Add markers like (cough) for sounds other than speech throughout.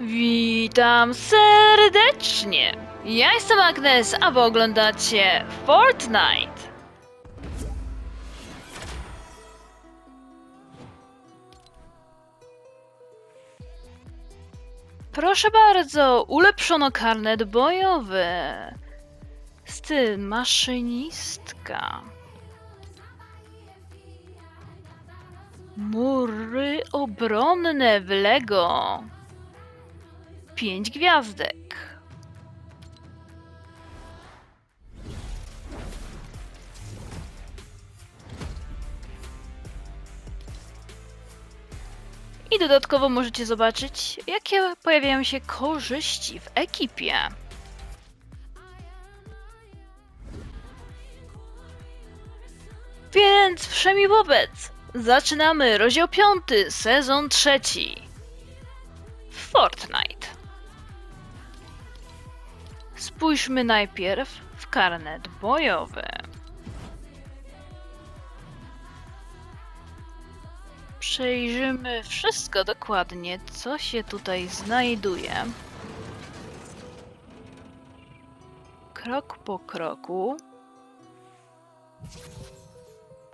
Witam serdecznie! Ja jestem Agnes, a wy oglądacie Fortnite. Proszę bardzo, ulepszono karnet bojowy. Styl maszynistka. Mury obronne w Lego. Pięć gwiazdek. I dodatkowo możecie zobaczyć, jakie pojawiają się korzyści w ekipie. Więc wszemi wobec, zaczynamy rozdział piąty, sezon trzeci. Fortnite. Spójrzmy najpierw w karnet bojowy. Przejrzymy wszystko dokładnie, co się tutaj znajduje. Krok po kroku.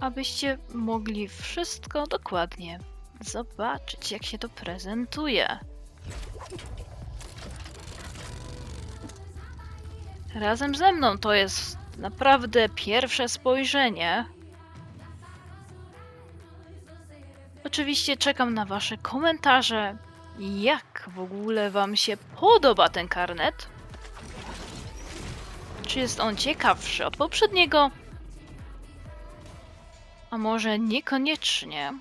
Abyście mogli wszystko dokładnie zobaczyć, jak się to prezentuje. Razem ze mną to jest naprawdę pierwsze spojrzenie. Oczywiście czekam na Wasze komentarze. Jak w ogóle Wam się podoba ten karnet? Czy jest on ciekawszy od poprzedniego? A może niekoniecznie?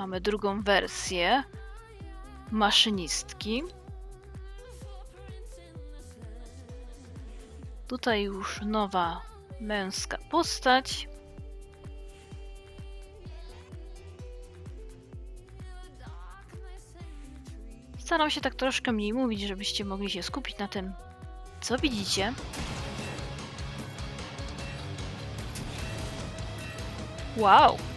Mamy drugą wersję maszynistki. Tutaj już nowa męska postać. Staram się tak troszkę mniej mówić, żebyście mogli się skupić na tym, co widzicie. Wow!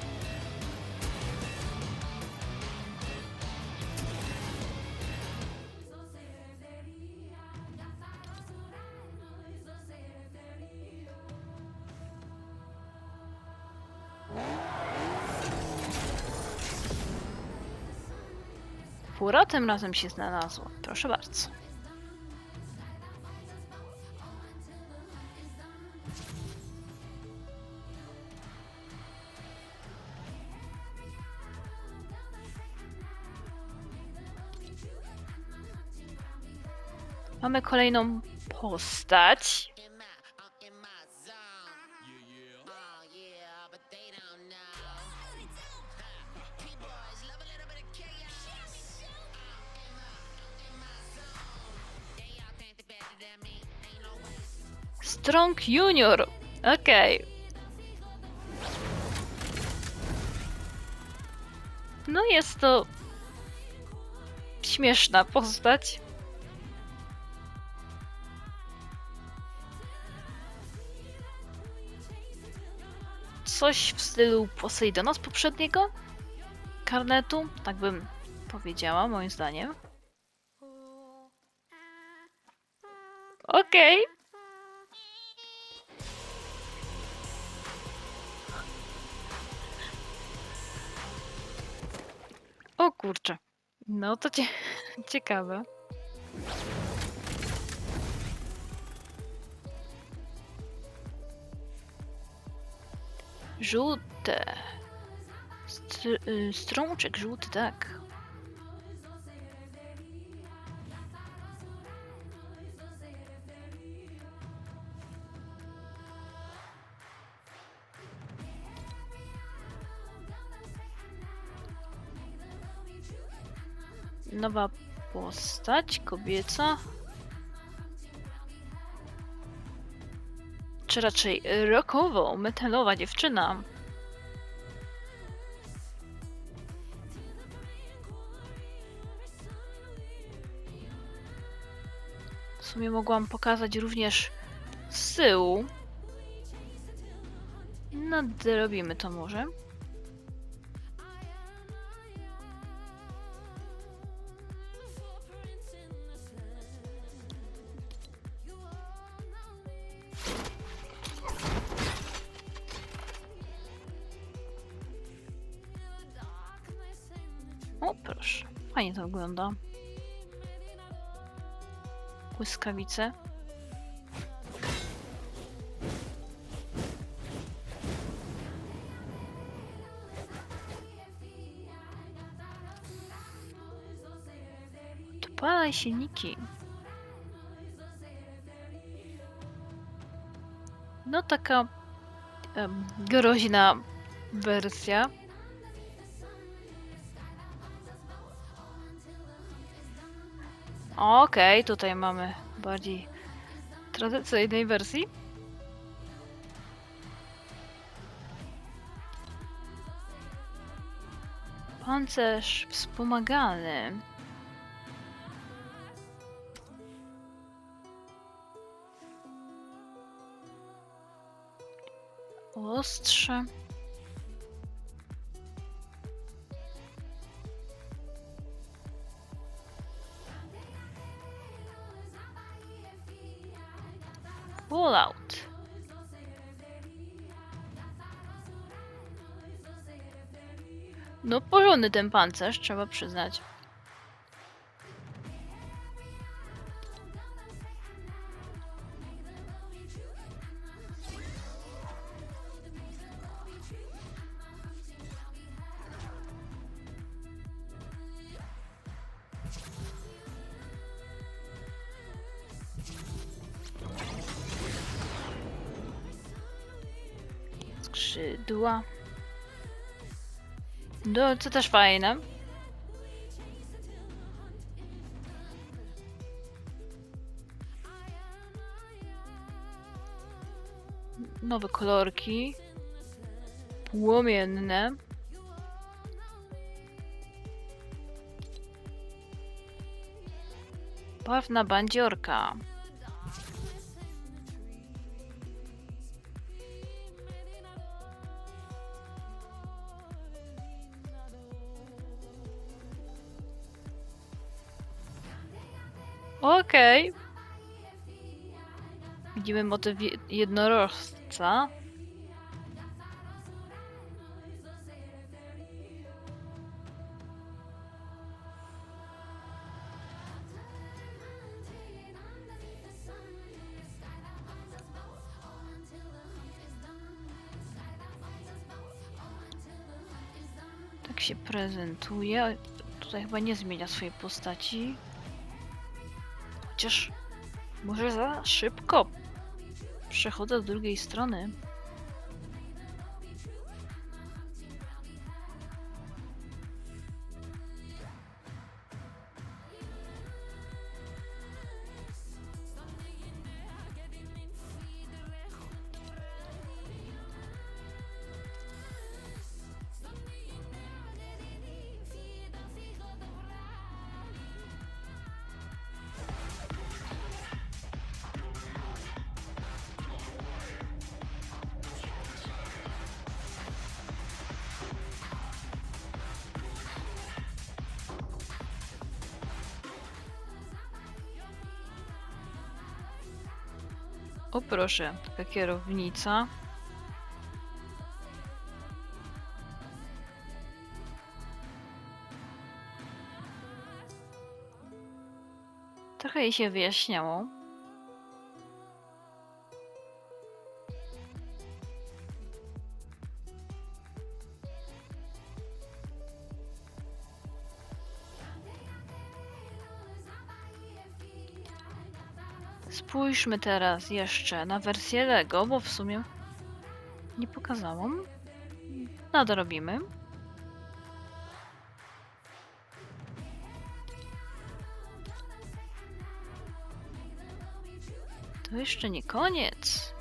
Fura tym razem się znalazła. Proszę bardzo. Mamy kolejną postać. Strong Junior. Okej. No jest to śmieszna postać. Coś w stylu Poseidona z poprzedniego karnetu, tak bym powiedziała, moim zdaniem. Okej. O kurczę. No to cie... (laughs) ciekawe. Żółte. Str y, strączek żółty, tak. nowa postać kobieca. Czy raczej rokowo, metalowa dziewczyna. W sumie mogłam pokazać również z tyłu. Nadrobimy to może. Wygląda. Błyskawice. Odpalaj silniki. No taka em, groźna wersja. Okej, tutaj mamy bardziej tradycyjnej wersji. Pancerz wspomagany. Ostrze. Fallout. No porządny ten pancerz, trzeba przyznać. No, to też fajne. Nowe kolorki. Płomienne. Barwna bandziorka. Okej. Widzimy motyw je- jednorożca. Tak się prezentuje. Tutaj chyba nie zmienia swojej postaci. Chociaż może za szybko przechodzę do drugiej strony. O proszę, taka kierownica. Trochę jej się wyjaśniało. Spójrzmy teraz jeszcze na wersję Lego, bo w sumie nie pokazałam. Nadrobimy. To jeszcze nie koniec.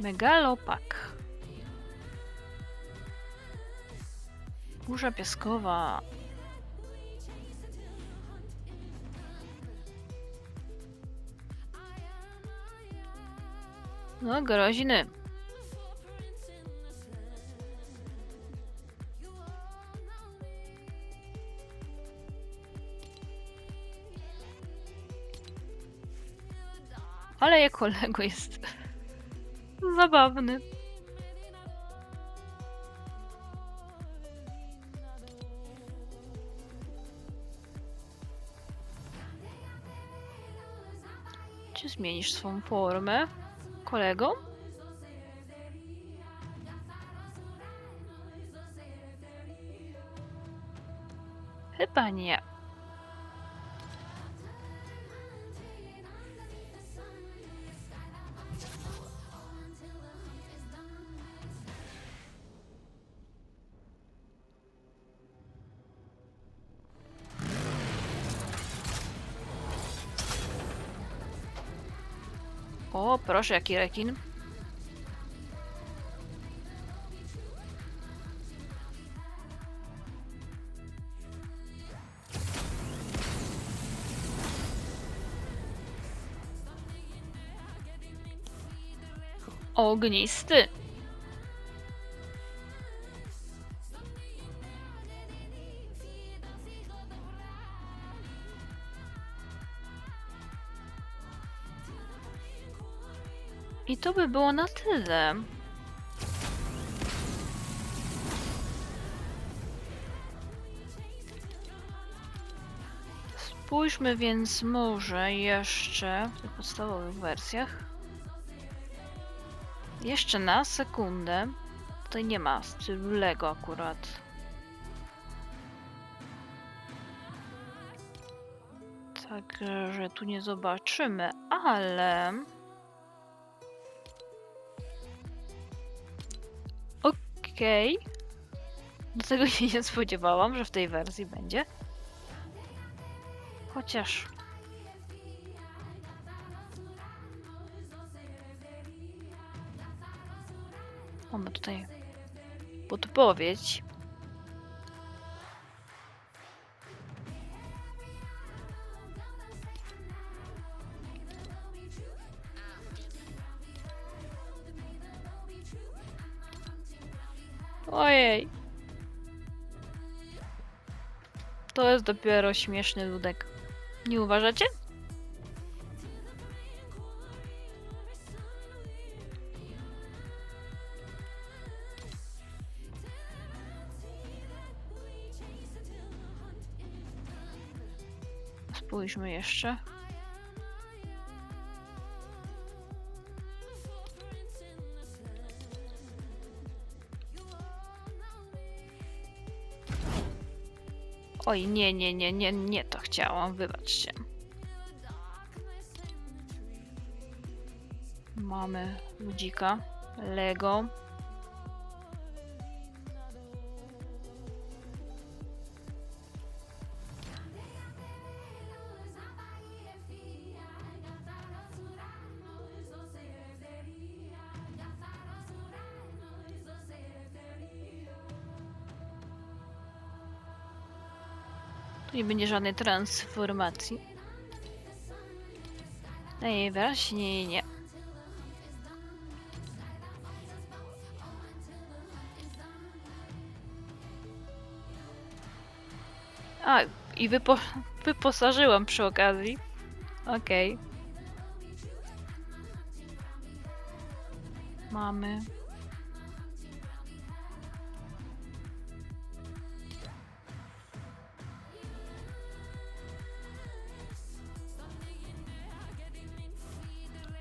Megalopak. Burza piaskowa. No, groziny. Ale jako Lego jest zabawny. Czy zmienisz swą formę, kolego? Chyba nie. O, proszę, jaki rekin. Ognisty. To by było na tyle. Spójrzmy więc może jeszcze w tych podstawowych wersjach. Jeszcze na sekundę. Tutaj nie ma stylu Lego akurat. Także tu nie zobaczymy, ale... Okej. Do tego się nie spodziewałam, że w tej wersji będzie. Chociaż. Mamy tutaj podpowiedź. Ojej. To jest dopiero śmieszny ludek. Nie uważacie? Spójrzmy jeszcze. Oj, nie, nie, nie, nie, nie to chciałam, wybaczcie. Mamy ludzika, Lego. Nie będzie żadnej transformacji. Najwyraźniej nie. A, i wypo wyposażyłam przy okazji. Okej. Mamy.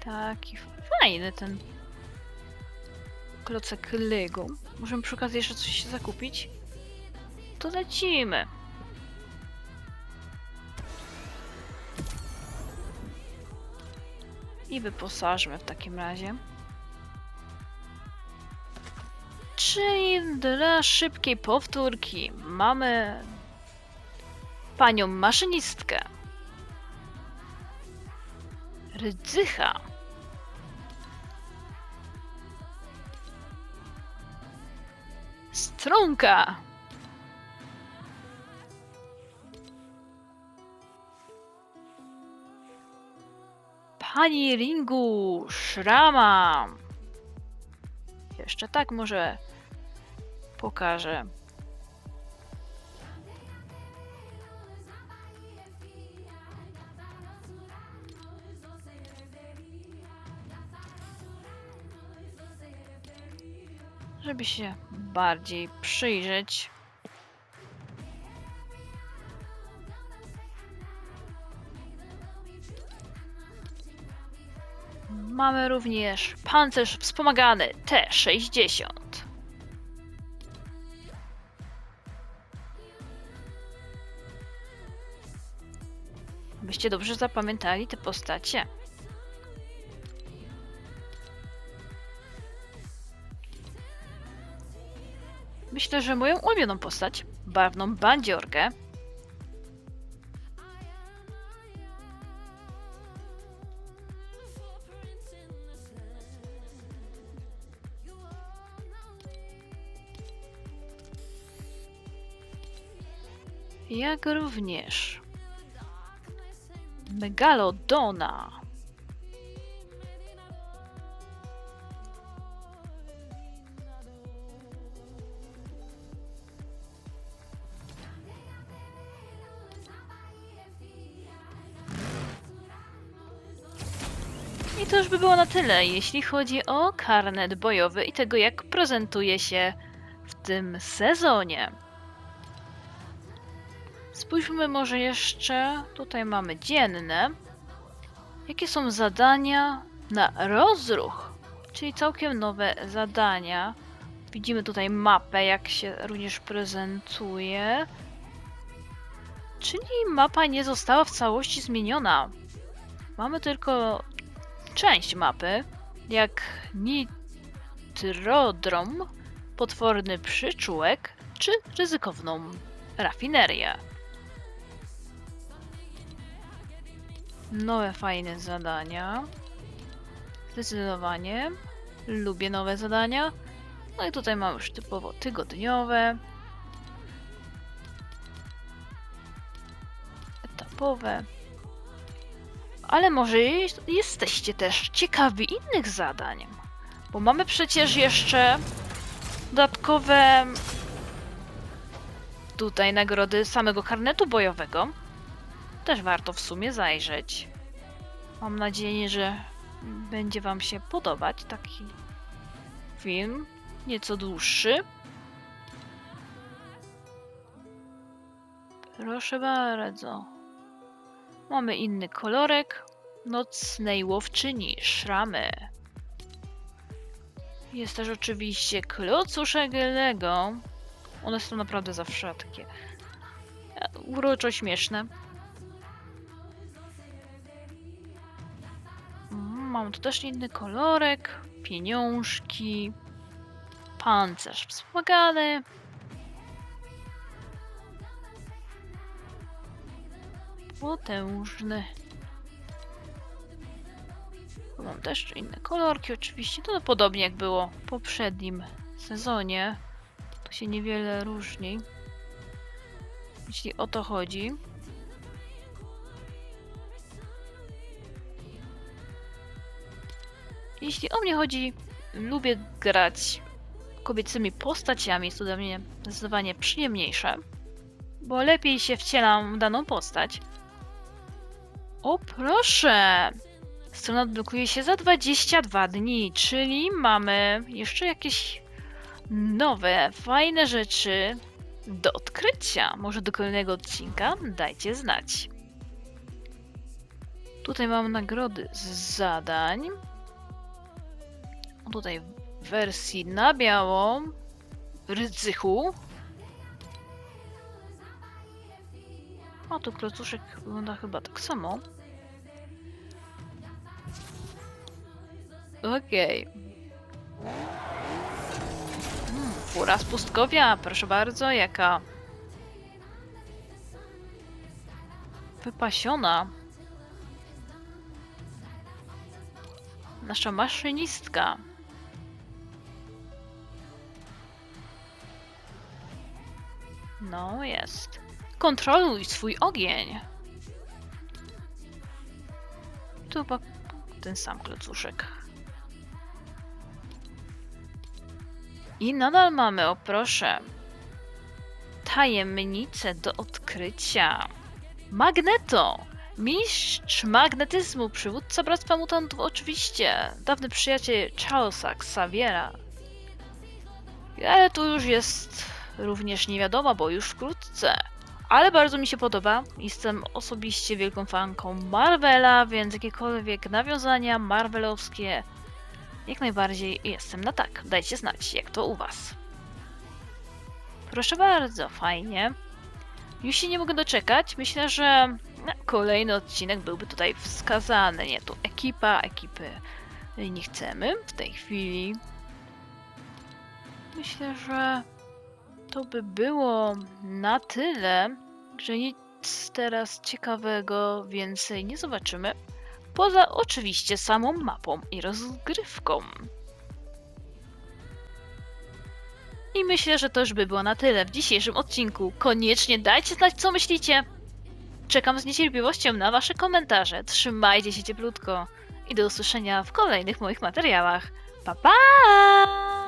Taki fajny ten klocek Lego. Możemy przy okazji jeszcze coś zakupić? To lecimy. I wyposażmy w takim razie. Czyli dla szybkiej powtórki mamy panią maszynistkę. Rydzycha. Strunka! Pani Ringu, szrama! Jeszcze tak może pokażę. Żeby się bardziej przyjrzeć. Mamy również pancerz wspomagany T-60. Byście dobrze zapamiętali te postacie. Myślę, że moją ulubioną postać, barwną bandziorkę, jak również Megalodona. Było na tyle, jeśli chodzi o karnet bojowy i tego, jak prezentuje się w tym sezonie. Spójrzmy może jeszcze, tutaj mamy dzienne. Jakie są zadania na rozruch? Czyli całkiem nowe zadania. Widzimy tutaj mapę, jak się również prezentuje. Czyli mapa nie została w całości zmieniona. Mamy tylko część mapy, jak Nitrodrom, potworny przyczółek czy ryzykowną rafinerię. Nowe fajne zadania. Zdecydowanie. Lubię nowe zadania. No i tutaj mamy już typowo tygodniowe. Etapowe. Ale może jest- jesteście też ciekawi innych zadań. Bo mamy przecież jeszcze dodatkowe tutaj nagrody samego karnetu bojowego. Też warto w sumie zajrzeć. Mam nadzieję, że będzie Wam się podobać taki film, nieco dłuższy. Proszę bardzo. Mamy inny kolorek nocnej łowczyni szramy. Jest też oczywiście klocuszek Lego. One są naprawdę zawsze takie e, uroczo śmieszne. Mm, Mam tu też inny kolorek, pieniążki, pancerz wspomagany. Potężny. Tu Mam też inne kolorki, oczywiście. To podobnie jak było w poprzednim sezonie. Tu się niewiele różni. Jeśli o to chodzi. Jeśli o mnie chodzi, lubię grać kobiecymi postaciami. Jest to dla mnie zdecydowanie przyjemniejsze, bo lepiej się wcielam w daną postać. O proszę! Strona odblokuje się za 22 dni, czyli mamy jeszcze jakieś nowe, fajne rzeczy do odkrycia. Może do kolejnego odcinka dajcie znać. Tutaj mam nagrody z zadań. Tutaj w wersji na biało. Rydzychu. A tu klocuszek wygląda chyba tak samo. Okej. Mm, fura z pustkowia, proszę bardzo, jaka wypasiona. Nasza maszynistka. No, jest. Kontroluj swój ogień. Tu chyba ten sam klocuszek. I nadal mamy, o proszę, tajemnicę do odkrycia. Magneto! Mistrz magnetyzmu, przywódca Bractwa Mutantów, oczywiście. Dawny przyjaciel Charlesa Xaviera. Ale tu już jest również nie wiadomo, bo już wkrótce. Ale bardzo mi się podoba. Jestem osobiście wielką fanką Marvela, więc jakiekolwiek nawiązania marvelowskie jak najbardziej jestem na tak. Dajcie znać, jak to u Was. Proszę bardzo, fajnie. Już się nie mogę doczekać. Myślę, że kolejny odcinek byłby tutaj wskazany. Nie, tu ekipa, ekipy nie chcemy w tej chwili. Myślę, że to by było na tyle, że nic teraz ciekawego więcej nie zobaczymy. Poza oczywiście samą mapą i rozgrywką. I myślę, że to już by było na tyle w dzisiejszym odcinku. Koniecznie dajcie znać, co myślicie. Czekam z niecierpliwością na Wasze komentarze. Trzymajcie się cieplutko i do usłyszenia w kolejnych moich materiałach. Pa pa!